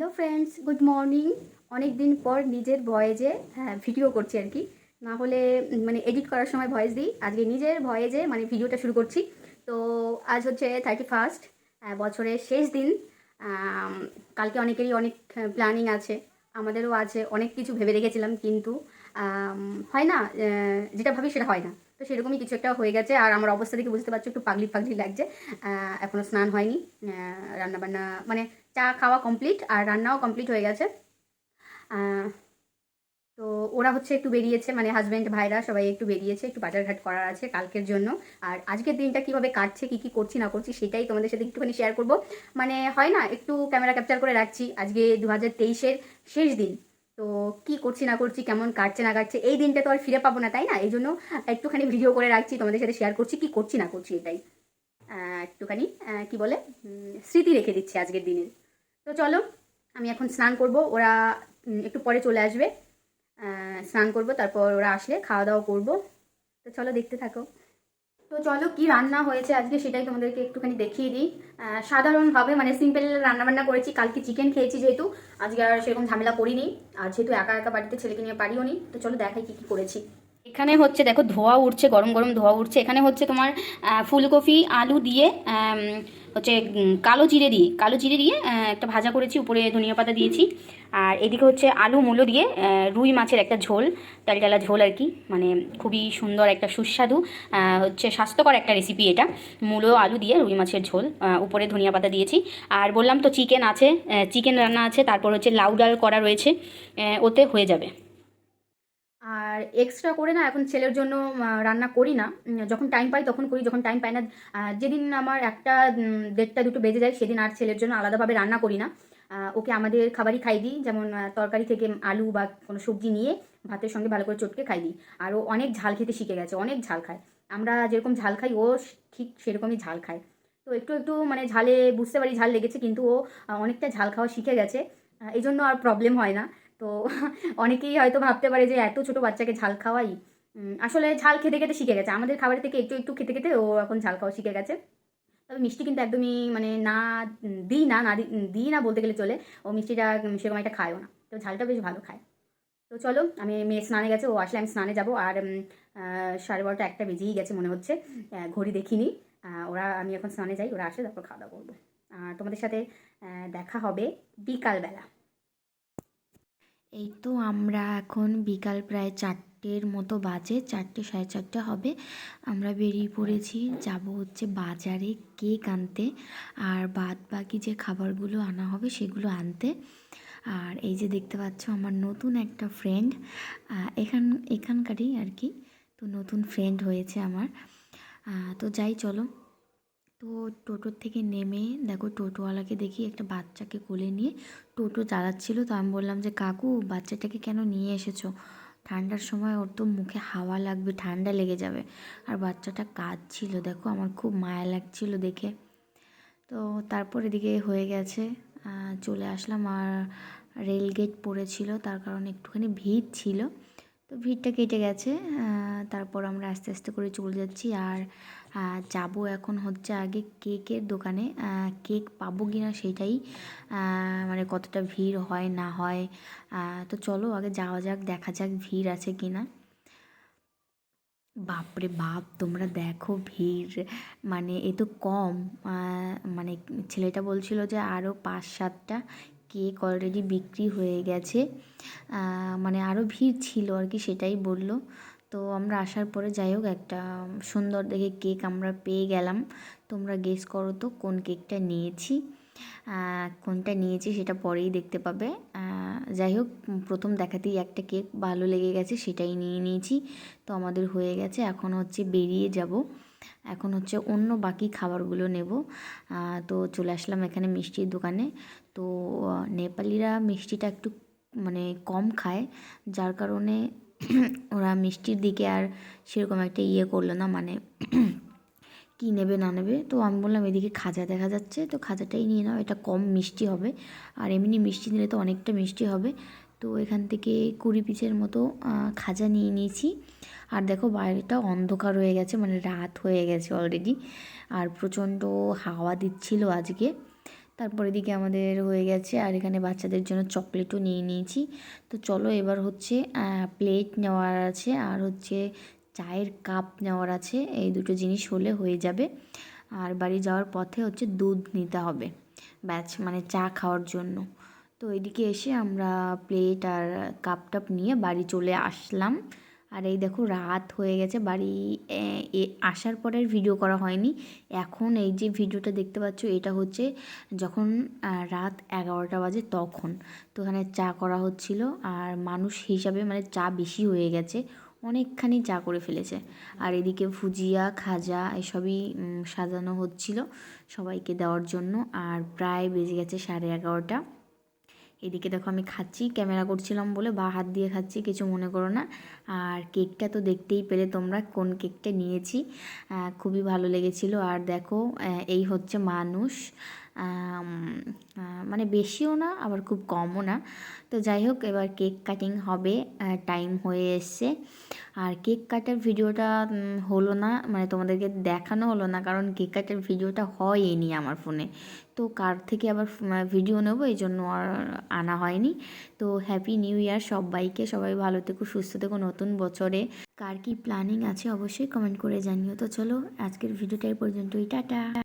Hello friends good morning অনেক দিন পর নিজের ভয়েজে হ্যাঁ ভিডিও করছি আর কি। না হলে মানে এডিট করার সময় ভয়েস দিই। আজকে নিজের ভয়েজে মানে ভিডিওটা শুরু করছি। তো আজ হচ্ছে থার্টি ফার্স্ট বছরের শেষ দিন। কালকে অনেকেরই অনেক প্ল্যানিং আছে। আমাদেরও আছে, অনেক কিছু ভেবে রেখেছিলাম, কিন্তু হয় না যেটা ভাবি সেটা হয় না। তো সেরকমই কিছু একটা হয়ে গেছে। আর আমার অবস্থা থেকে বুঝতে পারছ, একটু পাগলি পাগলি লাগছে। এখনও স্নান হয়নি। রান্নাবান্না মানে চা খাওয়া কমপ্লিট আর রান্নাও কমপ্লিট হয়ে গেছে। তো ওরা হচ্ছে একটু বেরিয়েছে মানে হাজব্যান্ড ভাইরা সবাই একটু বেরিয়েছে, একটু বাজারঘাট করার আছে কালকের জন্য। আর আজকের দিনটা কীভাবে কাটছে, কি কি করছি, না করছি, সেটাই তোমাদের সাথে একটুখানি শেয়ার করব। মানে হয় না, একটু ক্যামেরা ক্যাপচার করে রাখছি। আজকে দু হাজার তেইশের শেষ দিন। তো কি করছি, না করছি, কেমন কাটছে, না কাটছে, এই দিনটা তো আর ফিরে পাবো না, তাই না? এই জন্য একটুখানি ভিডিও করে রাখছি, তোমাদের সাথে শেয়ার করছি, কি করছি, না করছি, এটাই। একটুখানি কি বলে? স্মৃতি রেখে দিচ্ছি আজকের দিনের। তো চলো, আমি এখন স্নান করব, ওরা একটু পরে চলে আসবে। স্নান করব, তারপর ওরা আসলে খাওয়া দাওয়া করব। তো চলো, দেখতে থাকো। তো চলো, কি রান্না হয়েছে আজকে সেটাই তোমাদেরকে একটুখানি দেখিয়ে দিই। সাধারণভাবে মানে সিম্পল রান্নাবান্না করেছি, কালকে চিকেন খেয়েছি যেহেতু। আজকে আর সেরকম ঝামেলা করিনি, আর যেহেতু একা একা বাড়িতে ছেলেকে নিয়ে পারিও নি, তো চলো দেখাই কি কি করেছি। এখানে হচ্ছে, দেখো ধোয়া উঠছে গরম গরম ধোয়া উঠছে এখানে হচ্ছে তোমার ফুলকপি, আলু দিয়ে হচ্ছে কালো জিরে দিয়ে, কালো জিরে দিয়ে একটা ভাজা করেছি, উপরে ধনিয়া পাতা দিয়েছি। আর এদিকে হচ্ছে আলু মূলো দিয়ে রুই মাছের একটা ঝোল টালটালা ঝোল আর কি মানে খুবই সুন্দর একটা সুস্বাদু হচ্ছে স্বাস্থ্যকর একটা রেসিপি এটা। মূলো, আলু দিয়ে রুই মাছের ঝোল উপরে ধনিয়া পাতা দিয়েছি। আর বললাম তো, চিকেন আছে চিকেন রান্না আছে, তারপর হচ্ছে লাউ ডাল করা রয়েছে ওতে হয়ে যাবে। আর এক্সট্রা করে না এখন ছেলের জন্য রান্না করি না। যখন টাইম পাই তখন করি, যখন টাইম পাই না যেদিন আমার একটা দেড়টা দুটো বেজে যায় সেদিন আর ছেলের জন্য আলাদাভাবে রান্না করি না। ওকে আমাদের খাবারই খাই দিই, যেমন তরকারি থেকে আলু বা কোনো সবজি নিয়ে ভাতের সঙ্গে ভালো করে চটকে খাই দিই। আর ও অনেক ঝাল খেতে শিখে গেছে, অনেক ঝাল খায়। আমরা যেরকম ঝাল খাই, ও ঠিক সেরকমই ঝাল খায়। তো একটু একটু মানে ঝালে, বুঝতে পারি ঝাল লেগেছে, কিন্তু ও অনেকটা ঝাল খাওয়া শিখে গেছে। এই জন্য আর প্রবলেম হয় না। তো অনেকেই হয়তো ভাবতে পারে যে এত ছোট বাচ্চাকে ঝাল খাওয়াই। আসলে ঝাল খেতে খেতে শিখে গেছে। আমাদের খাবারের থেকে একটু একটু খেতে খেতে ও এখন ঝাল খাওয়া শিখে গেছে। তবে মিষ্টি কিন্তু একদমই মানে না দিই না না দিই না বলতে গেলে চলে। ও মিষ্টিটা সেরকম একটা খায়ও না। তো ঝালটা বেশ ভালো খায়। তো চলো, আমি মেয়ে স্নানে গেছে, ও আসলে আমি স্নানে যাব। আর সাড়ে বারোটা একটা বেজেই গেছে মনে হচ্ছে। ঘড়ি দেখিনি। ওরা, আমি এখন স্নানে যাই, ওরা আসে তারপর খাওয়া দাওয়া করব। আর তোমাদের সাথে দেখা হবে বিকালবেলা। এই তো আমরা এখন বিকাল প্রায় চারটের মতো বাজে, চারটে সাড়ে চারটে হবে। আমরা বেরিয়ে পড়েছি, যাব হচ্ছে বাজারে কেক আনতে। আর বাদ বাকি যে খাবারগুলো আনা হবে সেগুলো আনতে। আর এই যে দেখতে পাচ্ছ আমার নতুন একটা ফ্রেন্ড এখান, এখানকারই আর কি। তো নতুন ফ্রেন্ড হয়েছে আমার। তো যাই চলো। তো টোটোর থেকে নেমে দেখো টোটোওয়ালাকে দেখি একটা বাচ্চাকে কোলে নিয়ে টোটো চালাচ্ছিল। তো আমি বললাম যে, কাকু, বাচ্চাটাকে কেন নিয়ে এসেছ? ঠান্ডার সময় ওর তো মুখে হাওয়া লাগবে, ঠান্ডা লেগে যাবে। আর বাচ্চাটা কাঁদছিল, দেখো আমার খুব মায়া লাগছিল দেখে। তো তারপর এদিকে হয়ে গেছে চলে আসলাম। আর রেল গেট পড়েছিল, তার কারণে একটুখানি ভিড় ছিল। তো ভিড়টা কেটে গেছে তারপর আমরা আস্তে আস্তে করে চলে যাচ্ছি আর যাব এখন হচ্ছে আগে কেকের দোকানে কেক পাবো কি না সেটাই মানে কতটা ভিড় হয় না হয় তো চলো আগে যাওয়া যাক, দেখা যাক ভিড় আছে কি না বাপরে বাপ, তোমরা দেখো ভিড় মানে এ তো কম মানে ছেলেটা বলছিল যে আরও পাঁচ সাতটা কেক অলরেডি বিক্রি হয়ে গেছে। মানে আরও ভিড় ছিল আর কি সেটাই বলল। তো আমরা আসার পরে যাই হোক একটা সুন্দর দেখে কেক আমরা পেয়ে গেলাম। তোমরা গেস করো তো কোন কেকটা নিয়েছি। কোনটা নিয়েছি সেটা পরেই দেখতে পাবে। যাই হোক প্রথম দেখাতেই একটা কেক ভালো লেগে গেছে সেটাই নিয়ে নিয়েছি। তো আমাদের হয়ে গেছে। এখন হচ্ছে বেরিয়ে যাব। এখন হচ্ছে অন্য বাকি খাবারগুলো নেব। তো চলে আসলাম এখানে মিষ্টির দোকানে। তো নেপালিরা মিষ্টিটা একটু মানে কম খায়, যার কারণে ওরা মিষ্টির দিকে আর সেরকম একটা ইয়ে করল না মানে কী নেবে না নেবে। তো আমি বললাম, এদিকে খাজা দেখা যাচ্ছে, তো খাজাটাই নিয়ে নাও, এটা কম মিষ্টি হবে। আর এমনি মিষ্টি নিলে তো অনেকটা মিষ্টি হবে। তো এখান থেকে কুড়ি পিসের মতো খাজা নিয়ে নিয়েছি। আর দেখো বাইরেটা অন্ধকার হয়ে গেছে মানে রাত হয়ে গেছে অলরেডি আর প্রচণ্ড হাওয়া দিচ্ছিল আজকে। তারপর এদিকে আমাদের হয়ে গেছে, আর এখানে বাচ্চাদের জন্য চকলেটও নিয়ে নিয়েছি। তো চলো এবার হচ্ছে প্লেট নেওয়ার আছে, আর হচ্ছে চায়ের কাপ নেওয়ার আছে। এই দুটো জিনিস হলে হয়ে যাবে। আর বাড়ি যাওয়ার পথে হচ্ছে দুধ নিতে হবে। ব্যাচ মানে চা খাওয়ার জন্য। তো এদিকে এসে আমরা প্লেট আর কাপ টাপ নিয়ে বাড়ি চলে আসলাম। আর এই দেখো রাত হয়ে গেছে, বাড়ি আসার পরের ভিডিও করা হয়নি। এখন এই যে ভিডিওটা দেখতে পাচ্ছ, এটা হচ্ছে যখন রাত এগারোটা বাজে তখন। তো ওখানে চা করা হচ্ছিল আর মানুষ হিসাবে মানে চা বেশি হয়ে গেছে, অনেকখানি চা করে ফেলেছে। আর এদিকে ভুজিয়া, খাজা এসবই সাজানো হচ্ছিল সবাইকে দেওয়ার জন্য। আর প্রায় বেজে গেছে সাড়ে এগারোটা। এদিকে দেখো আমি খাচ্ছি, ক্যামেরা করছিলাম বলে বা হাত দিয়ে খাচ্ছি, কিছু মনে করো না। আর কেকটা তো দেখতেই পেলে তোমরা, কোন কেকটা নিয়েছি। খুবই ভালো লেগেছিল। আর দেখো এই হচ্ছে মানুষ। মানে বেশিও না, আবার খুব কমও না। তো যাই হোক, এবার কেক কাটিং হবে টাইম হয়ে এসছে। আর কেক কাটার ভিডিওটা হলো না মানে তোমাদেরকে দেখানো হলো না, কারণ কেক কাটার ভিডিওটা হয়নি আমার ফোনে। তো কার থেকে আবার ভিডিও নেব, এই জন্য আর আনা হয়নি। তো হ্যাপি নিউ ইয়ার সবাইকে, সবাই ভালো থেকো, সুস্থ থেকো নতুন বছরে। কার কি প্ল্যানিং আছে অবশ্যই কমেন্ট করে জানিও। তো চলো, আজকের ভিডিওটা এই পর্যন্তই, টাটা।